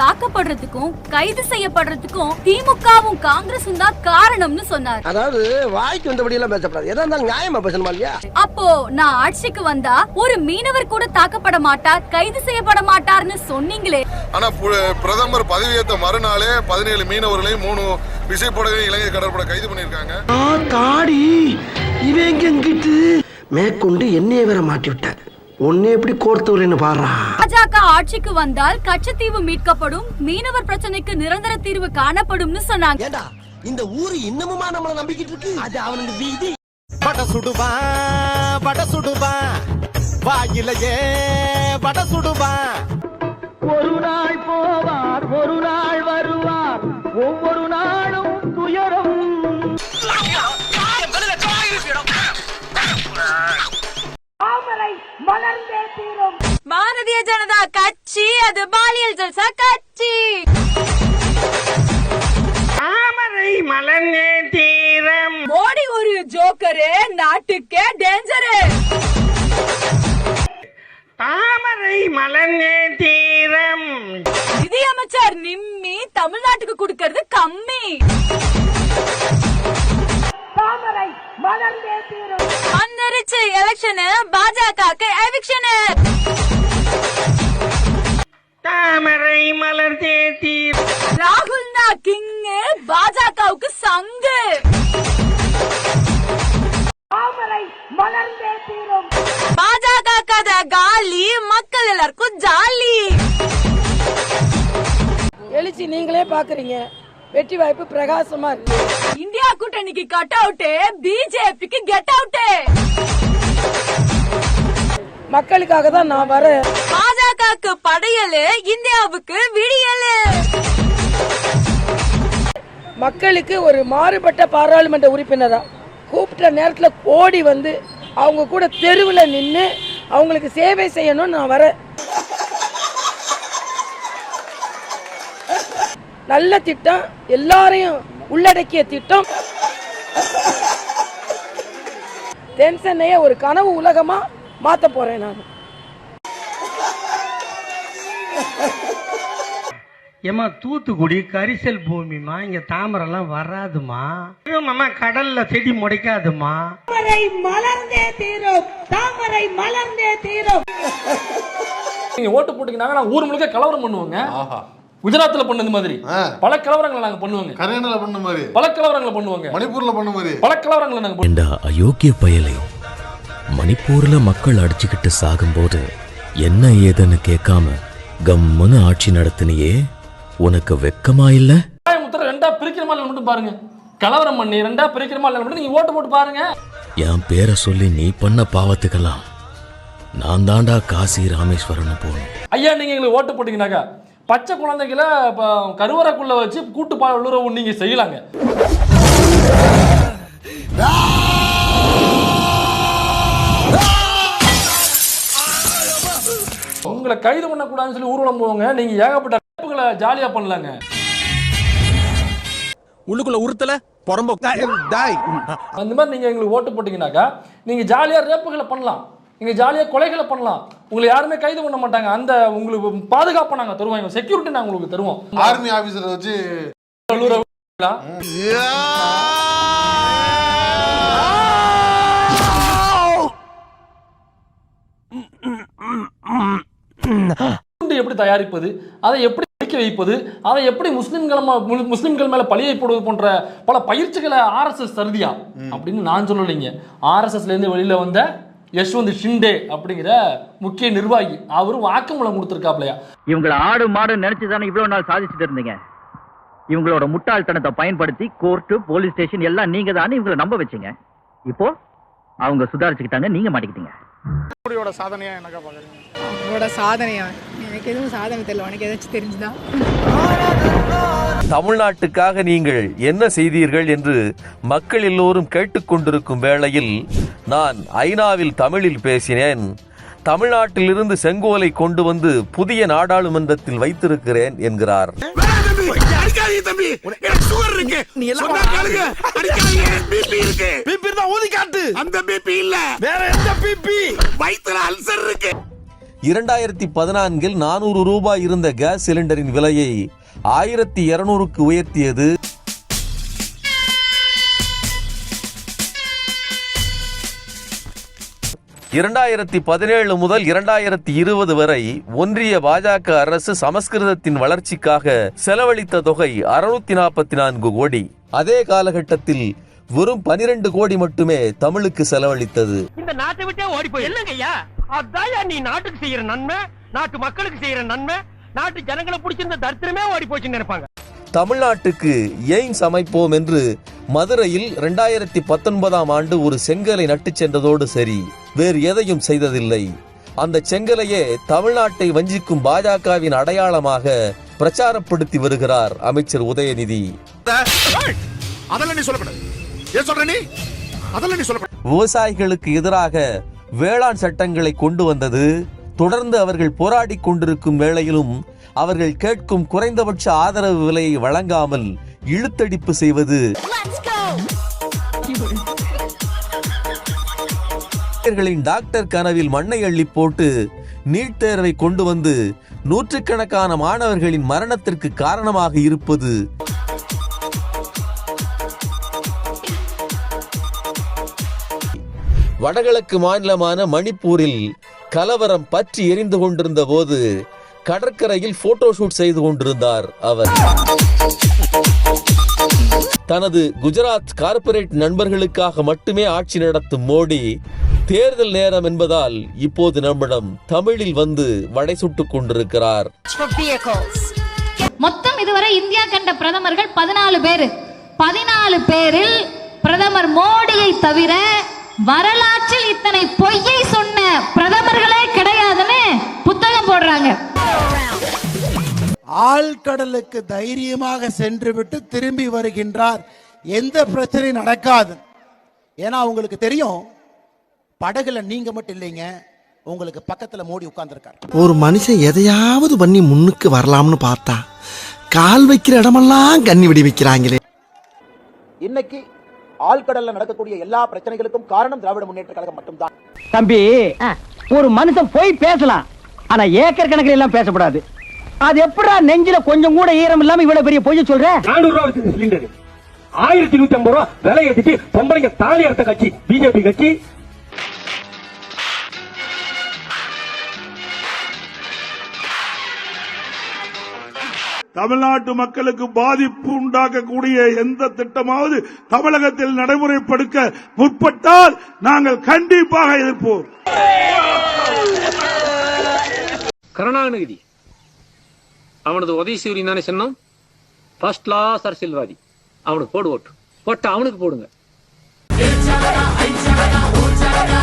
தாக்கப்படுறதுக்கும் கைது செய்யப்படுறதுக்கும் திமுகவும் காங்கிரசும் தான் காரணம்னு சொன்னார். அதாவது வாய்க்கு வந்தபடி எல்லாம் பேசப்படாது. எதா இருந்தாலும் நியாயமா பேசணுமா இல்லையா? அப்போ நான் ஆட்சிக்கு வந்தா ஒரு மீனவர் கூட தாக்கப்பட மாட்டார் கைது செய்யப்பட மாட்டார்னு சொன்னீங்களே. ஆனா பிரதமர் பதவியேற்ற மறுநாளே பதினேழு மீனவர்களையும் மூணு விசைப்படகை இலங்கை கடற்படை கைது பண்ணியிருக்காங்க. தாடி! எங்கிட்டு மேற்கொண்டு என்னைய வேற மாட்டி விட்டார் உன்னை எப்படி கோர்த்தவரேன்னு பாடுறா பாஜக ஆட்சிக்கு வந்தால் கச்சத்தீவு மீட்கப்படும் மீனவர் பிரச்சனைக்கு நிரந்தர தீர்வு காணப்படும்னு சொன்னாங்க. ஏண்டா இந்த ஊரு இன்னமுமா நம்மள நம்பிக்கிட்டு இருக்கு? அது அவனுக்கு வீதி. வட சுடுவான் வட சுடுவான் வாயிலையே வட சுடுவான் ஒரு நாள் போவார் ஜனதா கட்சி அது பாலியல் ஜல்சா கட்சி. தாமரை மலர்ந்தே தீரம். மோடி ஒரு ஜோக்கரு நாட்டுக்கே டேஞ்சரு தாமரை மலர்ந்தே தீரம். நிதியமைச்சர் நிம்மி தமிழ்நாட்டுக்கு கொடுக்கறது கம்மி. தாமரை மலர்ந்தே தீரம். வந்துருச்சு எலெக்ஷனு பாஜகக்கு எவிக்ஷனு தாமரை மலர்ந்தே தீரம் ராகுல் நா கிங்கு பாஜகவுக்கு சங்கு. தாமரை மலர்ந்தே தீரம் பாஜக கதை காலி மக்கள் எல்லாருக்கும் ஜாலி. எழுச்சி நீங்களே பாக்குறீங்க. வெற்றி வாய்ப்பு பிரகாசமா இருக்கு. இந்தியா கூட்டணிக்கு கட் அவுட் பிஜேபிக்கு கெட் அவுட் மக்களுக்காக தான் நான் வரேன். பாஜகவுக்கு படையலு இந்தியாவுக்கு விடியலு. மக்களுக்கு ஒரு மாறுபட்ட பாராளுமன்ற உறுப்பினரா கூப்பிட்ட நேரத்துல ஓடி வந்து அவங்க கூட தெருவில் நின்று அவங்களுக்கு சேவை செய்யணும்னு நான் வரேன். நல்ல திட்டம் எல்லாரையும் உள்ளடக்கிய திட்டம். தென் சென்னையை ஒரு கனவு உலகமா மாத்த போறேன் நான். ஏமா தூத்துக்குடி கரிசல் பூமிமா இங்க தாமரைலாம் வராதுமா மாமா கடல்ல செடி முளைக்காதுமா தாமரை மலர்ந்தே தீரும் தாமரை மலர்ந்தே தீரும். நீங்க ஓட்டு போட்டீங்கன்னா நான் ஊர் முழுக்க கலவரம் பண்ணுவோங்க. குஜராத்ல பண்ணது மாதிரி. பல கலவரங்களை நாங்க பண்ணுவோங்க. கரையணில பண்ண மாதிரி. பல கலவரங்களை பண்ணுவோங்க. மணிப்பூர்ல பண்ண மாதிரி. பல கலவரங்களை நாங்க பண்ணுவோம். ஏண்டா அயோக்கிய பயலே மணிப்பூர்ல மக்கள் அடிச்சுக்கிட்டு சாகும்போது என்ன ஏதுன்னு கேட்காம கம்முன்னு ஆட்சி நடத்தினியே? உனக்கு வெக்கமா இல்ல? கோயம்புத்தூர் ரெண்டா பிரிக்கிற மாதிரி மட்டும் பாருங்க. கலவரம் பண்ணி ரெண்டா பிரிக்கிற மாதிரி மட்டும் நீங்க ஓட்டு போட்டு பாருங்க. என் பேரை சொல்லி நீ பண்ண பாவத்துக்கெல்லாம் நான் தாண்டா காசி ராமேஸ்வரன் போகணும். ஐயா நீங்க எங்களுக்கு ஓட்டு போட்டீங்கன்னாக்கா பச்சை குழந்தைகளை இப்ப கருவறைக்குள்ள வச்சு கூட்டு பாலுறவு நீங்க செய்யலாங்க. உங்களை கைது பண்ணக்கூடாதுன்னு சொல்லி ஊர்வலம் போவாங்க. நீங்க ஏகப்பட்ட ரேப்புகளை ஜாலியா பண்ணலாங்க. உள்ளுக்குள்ள உறுத்தல புறம்போ டாய் அந்த மாதிரி நீங்க எங்களுக்கு ஓட்டு போட்டீங்கன்னாக்கா நீங்க ஜாலியா ரேப்புகளை பண்ணலாம். நீங்க ஜாலியா கொலைகளை பண்ணலாம். உங்களை யாருமே கைது பண்ண மாட்டாங்க. அந்த உங்களுக்கு பாதுகாப்பை நாங்க தருவோம். செக்யூரிட்டி நாங்க உங்களுக்கு தருவோம். ஆர்மி ஆபீசரை வச்சு எப்படி தயாரிப்பது? அதை எப்படி வெடிக்க வைப்பது? அதை எப்படி முஸ்லிம்கள் முஸ்லிம்கள் மேல பழியை போடுவது போன்ற பல பயிற்சிகளை ஆர்எஸ்எஸ் தருதியா? அப்படின்னு நான் சொல்லலைங்க. ஆர்எஸ்எஸ்ல இருந்து வெளியில வந்த யஷ்வந்த் ஷிண்டே அப்படிங்கிற முக்கிய நிர்வாகி. அவரும் வாக்குமூலம் கொடுத்துருக்காப்லையா? இவங்களை ஆடு மாடு நினைச்சு தானே இவ்வளவு நாள் சாதிச்சுட்டு இருந்தீங்க? இவங்களோட முட்டாள்தனத்தை பயன்படுத்தி கோர்ட்டு போலீஸ் ஸ்டேஷன் எல்லாம் நீங்க தானே இவங்களை நம்ப வச்சீங்க. இப்போ அவங்க சுதாரிச்சுக்கிட்டாங்க நீங்க மாட்டிக்கிட்டீங்க. அவங்களோட சாதனையா எனக்கு எதுவும் சாதனை தெரியல. உனக்கு ஏதாச்சும் தெரிஞ்சுதா? தமிழ்நாட்டுக்காக நீங்கள் என்ன செய்தீர்கள் என்று மக்கள் எல்லோரும் கேட்டுக்கொண்டிருக்கும் வேளையில் நான் ஐநாவில் தமிழில் பேசினேன். தமிழ்நாட்டிலிருந்து செங்கோலை கொண்டு வந்து புதிய நாடாளுமன்றத்தில் வைத்திருக்கிறேன் என்கிறார். அந்த பிபி இல்ல. வேற எந்த பிபி வயித்துல அல்சர் இருக்கு. இரண்டாயிரத்தி பதினான்கில் நானூறு ரூபாய் இருந்த கேஸ் சிலிண்டரின் விலையை ஆயிரத்தி இருநூறுக்கு உயர்த்தியது. இரண்டாயிரத்தி பதினேழு முதல் இரண்டாயிரத்தி இருபது வரை ஒன்றிய பாஜக அரசு சமஸ்கிருதத்தின் வளர்ச்சிக்காக செலவழித்த தொகை அறுநூத்தி நாற்பத்தி நான்கு கோடி. அதே காலகட்டத்தில் வெறும் பனிரெண்டு கோடி மட்டுமே தமிழுக்கு செலவழித்தது. இந்த நாட்டை விட்டே ஓடி போய் அதான் நீ நாட்டுக்கு செய்யற நன்மை நாட்டு மக்களுக்கு செய்யற நன்மை நாட்டு ஜனங்களை பிடிச்சிருந்த தரித்திரமே ஓடி போச்சுன்னு நினைப்பாங்க. தமிழ்நாட்டுக்கு எய்ம்ஸ் அமைப்போம் என்று மதுரையில் இரண்டாயிரத்தி பத்தொன்பதாம் ஆண்டு ஒரு செங்கலை நட்டுச் சென்றதோடு சரி வேறு எதையும் செய்ததில்லை. அந்த செங்கலையே தமிழ்நாட்டை வஞ்சிக்கும் பாஜகவின் அடையாளமாக பிரச்சாரப்படுத்தி வருகிறார் அமைச்சர் உதயநிதி. அதெல்லாம் நீ சொல்லக்கூடாது. ஏன் சொல்ற நீ? அதெல்லாம் நீ சொல்லக்கூடாது. விவசாயிகளுக்கு எதிராக வேளாண் சட்டங்களை கொண்டு வந்தது. தொடர்ந்து அவர்கள் போராடிக் கொண்டிருக்கும் வேளையிலும் அவர்கள் கேட்கும் குறைந்தபட்ச ஆதரவு விலையை வழங்காமல் இழுத்தடிப்பு செய்வது. டாக்டர் கனவில் மண்ணை அள்ளி போட்டு நீட் தேர்வை கொண்டு வந்து நூற்றுக்கணக்கான மாணவர்களின் மரணத்திற்கு காரணமாக இருப்பது. வடகிழக்கு மாநிலமான மணிப்பூரில் கலவரம் பற்றி எரிந்து கொண்டிருந்த போது கடற்கரையில் போட்டோ ஷூட் செய்து கொண்டிருந்தார் அவர். தனது குஜராத் கார்ப்பரேட் நண்பர்களுக்காக மட்டுமே ஆட்சி நடத்தும் மோடி தேர்தல் நேரம் என்பதால் இப்போது நம்மிடம் தமிழில் வந்து வடை சுட்டுக் கொண்டிருக்கிறார். மொத்தம் இதுவரை இந்தியா கண்ட பிரதமர்கள் பதினாலு பேர். பதினாலு பேரில் பிரதமர் மோடியை தவிர வரலாற்றில் இத்தனை பொய்யை சொன்ன பிரதமர்களே கிடையாதுன்னு புத்தகம் போடுறாங்க. ஆழ்கடலுக்கு தைரியமாக சென்று விட்டு திரும்பி வருகின்றார். எந்த பிரச்சனையும் நடக்காது. ஏன்னா உங்களுக்கு தெரியும் படகுல நீங்க மட்டும் இல்லைங்க. உங்களுக்கு பக்கத்துல மோடி உட்கார்ந்துருக்காரு. ஒரு மனுஷன் எதையாவது பண்ணி முன்னுக்கு வரலாம்னு பார்த்தா கால் வைக்கிற இடமெல்லாம் கண்ணி விடி வைக்கிறாங்களே. இன்னைக்கு ஆழ்கடல்ல நடக்கக்கூடிய எல்லா பிரச்சனைகளுக்கும் காரணம் திராவிட முன்னேற்ற கழகம் மட்டும்தான். தம்பி ஒரு மனுஷன் போய் பேசலாம் ஆனா ஏக்கர் கணக்கில் எல்லாம் பேசக்கூடாது அது எப்படா நெஞ்சில கொஞ்சம் கூட ஈரம் இல்லாம இவ்வளவு பெரிய பொய்ய சொல்ற? நானூறு ரூபா சிலிண்டர் ஆயிரத்தி நூத்தி ஐம்பது ரூபா விலை ஏத்திட்டு பொம்பளைங்க தாலி அறுத்த கட்சி பிஜேபி கட்சி தமிழ்நாட்டு மக்களுக்கு பாதிப்பு உண்டாக்கக்கூடிய எந்த திட்டமாவது தமிழகத்தில் நடைமுறைப்படுத்த முற்பட்டால் நாங்கள் கண்டிப்பாக எதிர்ப்போம். கருணாநிதி அவனது உதவி தானே சொன்னோம்? ஃபர்ஸ்ட் கிளாஸ் அரசியல்வாதி அவனுக்கு போடு ஓட்டு. ஓட்டு அவனுக்கு போடுங்க. ஐ சகடா ஓ சகடா